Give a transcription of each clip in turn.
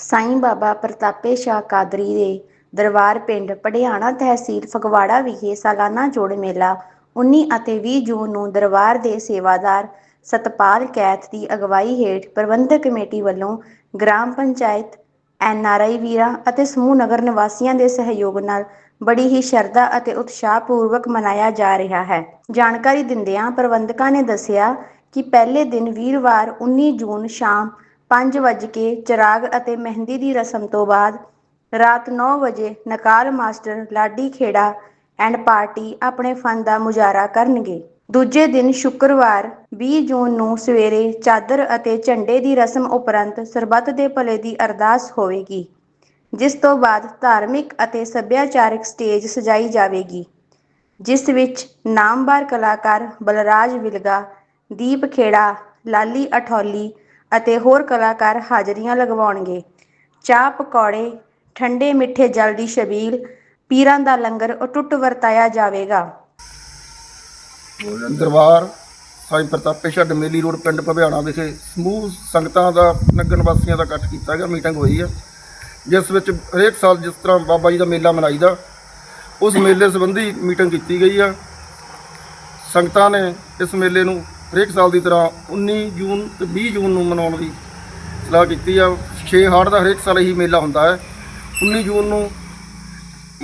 ਸਾਈਂ ਬਾਬਾ ਪ੍ਰਤਾਪੇ ਸ਼ਾਹ ਕਾਦਰੀ ਦੇ ਦਰਬਾਰ ਪਿੰਡ ਪੜਿਆਣਾ ਤਹਿਸੀਲ ਫਗਵਾੜਾ ਵਿਖੇ ਸਾਲਾਨਾ ਜੋੜ ਮੇਲਾ 19 ਅਤੇ 20 ਜੂਨ ਨੂੰ ਦਰਬਾਰ ਦੇ ਸੇਵਾਦਾਰ ਸਤਪਾਲ ਕੈਥ ਦੀ ਅਗਵਾਈ ਹੇਠ ਪ੍ਰਬੰਧਕ ਕਮੇਟੀ ਵੱਲੋਂ ਗ੍ਰਾਮ ਪੰਚਾਇਤ ਐਨਆਰਆਈ ਵੀਰਾਂ ਅਤੇ ਸਮੂਹ ਨਗਰ ਨਿਵਾਸੀਆਂ ਦੇ ਸਹਿਯੋਗ ਨਾਲ ਬੜੀ ਹੀ ਸ਼ਰਧਾ ਅਤੇ ਉਤਸ਼ਾਹ ਪੂਰਵਕ ਮਨਾਇਆ ਜਾ ਰਿਹਾ ਹੈ। ਜਾਣਕਾਰੀ ਦਿੰਦਿਆਂ ਪ੍ਰਬੰਧਕਾਂ ਨੇ ਦੱਸਿਆ ਕਿ ਪਹਿਲੇ ਦਿਨ ਵੀਰਵਾਰ 19 ਜੂਨ ਸ਼ਾਮ 5 ਵਜੇ ਚਿਰਾਗ ਅਤੇ ਮਹਿੰਦੀ ਦੀ ਰਸਮ ਤੋਂ ਬਾਅਦ ਰਾਤ 9 ਵਜੇ ਨਕਾਰ master Ladi Khera and party ਆਪਣੇ ਫਨ ਦਾ ਮੁਜ਼ਾਹਰਾ ਕਰਨਗੇ। ਦੂਜੇ ਦਿਨ ਸ਼ੁੱਕਰਵਾਰ 20 ਜੂਨ ਨੂੰ ਸਵੇਰੇ ਚਾਦਰ ਅਤੇ ਝੰਡੇ ਦੀ ਰਸਮ ਉਪਰੰਤ ਸਰਬੱਤ ਦੇ ਭਲੇ ਦੀ ਅਰਦਾਸ ਹੋਵੇਗੀ, ਜਿਸ ਤੋਂ ਬਾਅਦ ਧਾਰਮਿਕ ਅਤੇ ਸੱਭਿਆਚਾਰਕ ਸਟੇਜ ਸਜਾਈ ਜਾਵੇਗੀ, ਜਿਸ ਵਿੱਚ ਨਾਮਵਾਰ ਕਲਾਕਾਰ ਬਲਰਾਜ ਵਿਲਗਾ, ਦੀਪ ਖੇੜਾ, ਲਾਲੀ ਅਠੌਲੀ ਅਤੇ ਹੋਰ ਕਲਾਕਾਰ ਹਾਜ਼ਰੀਆਂ ਲਗਵਾਉਣਗੇ। ਚਾਹ ਪਕੌੜੇ, ਠੰਡੇ ਮਿੱਠੇ ਜਲ ਦੀ ਛਬੀਲ, ਪੀਰਾਂ ਦਾ ਲੰਗਰ ਅਟੁੱਟ ਵਰਤਾਇਆ ਜਾਵੇਗਾ। ਦਰਬਾਰ, ਸਾਈਂ ਪ੍ਰਤਾਪੇ ਛੱਡ ਮੇਲੀ ਰੋਡ ਪਿੰਡ ਭਵਿਆਣਾ ਵਿਖੇ ਸਮੂਹ ਸੰਗਤਾਂ ਦਾ ਨਗਰ ਨਿਵਾਸੀਆਂ ਦਾ ਇਕੱਠ ਕੀਤਾ ਗਿਆ, ਮੀਟਿੰਗ ਹੋਈ ਹੈ। ਜਿਸ ਵਿੱਚ ਹਰੇਕ ਸਾਲ ਜਿਸ ਤਰ੍ਹਾਂ ਬਾਬਾ ਜੀ ਦਾ ਮੇਲਾ ਮਨਾਈਦਾ, ਉਸ ਮੇਲੇ ਸੰਬੰਧੀ ਮੀਟਿੰਗ ਕੀਤੀ ਗਈ ਆ ਸੰਗਤਾਂ ਨੇ ਇਸ ਮੇਲੇ ਨੂੰ ਹਰੇਕ ਸਾਲ ਦੀ ਤਰ੍ਹਾਂ 19 ਜੂਨ ਤੇ 20 ਜੂਨ ਨੂੰ ਮਨਾਉਣ ਦੀ ਸਲਾਹ ਕੀਤੀ ਆ। 6 ਹਾੜ ਦਾ ਹਰੇਕ ਸਾਲ ਇਹੀ ਮੇਲਾ ਹੁੰਦਾ ਹੈ। 19 ਜੂਨ ਨੂੰ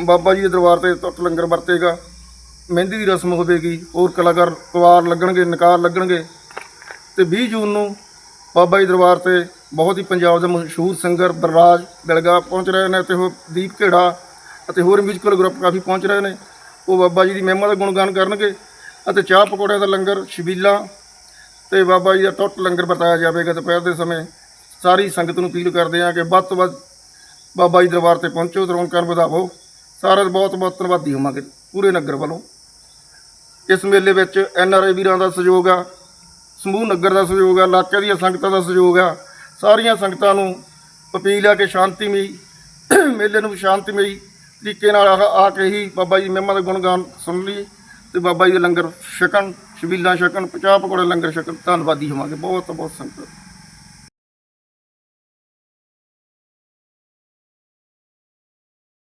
ਬਾਬਾ ਜੀ ਦੇ ਦਰਬਾਰ ਤੇ ਤੁੱਤ ਲੰਗਰ ਵਰਤੇਗਾ। ਮਹਿੰਦੀ ਦੀ ਰਸਮ ਹੋਵੇਗੀ। ਹੋਰ ਕਲਾਕਾਰ ਪਵਾਰ ਲੱਗਣਗੇ, ਨਕਾਰ ਲੱਗਣਗੇ। ਤੇ 20 ਜੂਨ ਨੂੰ ਬਾਬਾ ਜੀ ਦਰਬਾਰ ਤੇ ਬਹੁਤ ਹੀ ਪੰਜਾਬ ਦੇ ਮਸ਼ਹੂਰ ਸਿੰਗਰ ਬਲਰਾਜ ਬਿਲਗਾ ਪਹੁੰਚ ਰਹੇ ਨੇ ਤੇ ਉਹ ਦੀਪ ਘੇੜਾ ਅਤੇ ਹੋਰ ਮਿਊਜ਼ਿਕਲ ਗਰੁੱਪ ਕਾਫੀ ਪਹੁੰਚ ਰਹੇ ਨੇ। ਉਹ ਬਾਬਾ ਜੀ ਦੀ ਮਹਿਮਾ ਦਾ ਗੁਣਗਾਨ ਕਰਨਗੇ। ਅਤੇ ਚਾਹ ਪਕੌੜਿਆਂ ਦਾ ਲੰਗਰ ਛਬੀਲਾਂ ਤੇ ਬਾਬਾ ਜੀ ਦਾ ਟੁੱਟ ਲੰਗਰ ਵਰਤਾਇਆ ਜਾਵੇਗਾ ਦੁਪਹਿਰ ਦੇ ਸਮੇਂ। ਸਾਰੀ ਸੰਗਤ ਨੂੰ ਅਪੀਲ ਕਰਦੇ ਹਾਂ ਕਿ ਵੱਧ ਤੋਂ ਵੱਧ ਬਾਬਾ ਜੀ ਦਰਬਾਰ ਤੇ ਪਹੁੰਚੋ, ਤੇ ਨੂੰ ਵਧਾਵੋ। ਸਾਰਾ ਬਹੁਤ ਬਹੁਤ ਧੰਨਵਾਦੀ ਹੋਵਾਂਗੇ ਪੂਰੇ ਨਗਰ ਵੱਲੋਂ। ਇਸ ਮੇਲੇ ਵਿੱਚ ਐਨ ਆਰ ਆਈ ਵੀਰਾਂ ਦਾ ਸਹਿਯੋਗ ਆ, ਸਮੂਹ ਨਗਰ ਦਾ ਸਹਿਯੋਗ ਆ ਇਲਾਕੇ ਦੀਆਂ ਸੰਗਤਾਂ ਦਾ ਸਹਿਯੋਗ ਆ। ਸਾਰੀਆਂ ਸੰਗਤਾਂ ਨੂੰ ਅਪੀਲ ਆ ਕਿ ਸ਼ਾਂਤੀਮਈ ਮੇਲੇ ਨੂੰ ਸ਼ਾਂਤੀਮਈ ਤਰੀਕੇ ਨਾਲ ਆ ਆ ਕੇ ਹੀ ਬਾਬਾ ਜੀ ਮਹਿਮਾ ਦਾ ਗੁਣਗਾਨ ਸੁਣ ਲਈ ਤੇ ਬਾਬਾ ਜੀ ਦਾ ਲੰਗਰ ਛਕਣ ਛਬੀਲਾਂ ਛਕਣ ਚਾਹ ਪਕੌੜੇ ਲੰਗਰ ਛਕਣ, ਧੰਨਵਾਦੀ ਹੋਵਾਂਗੇ। ਬਹੁਤ ਬਹੁਤ ਸੰਗਤ।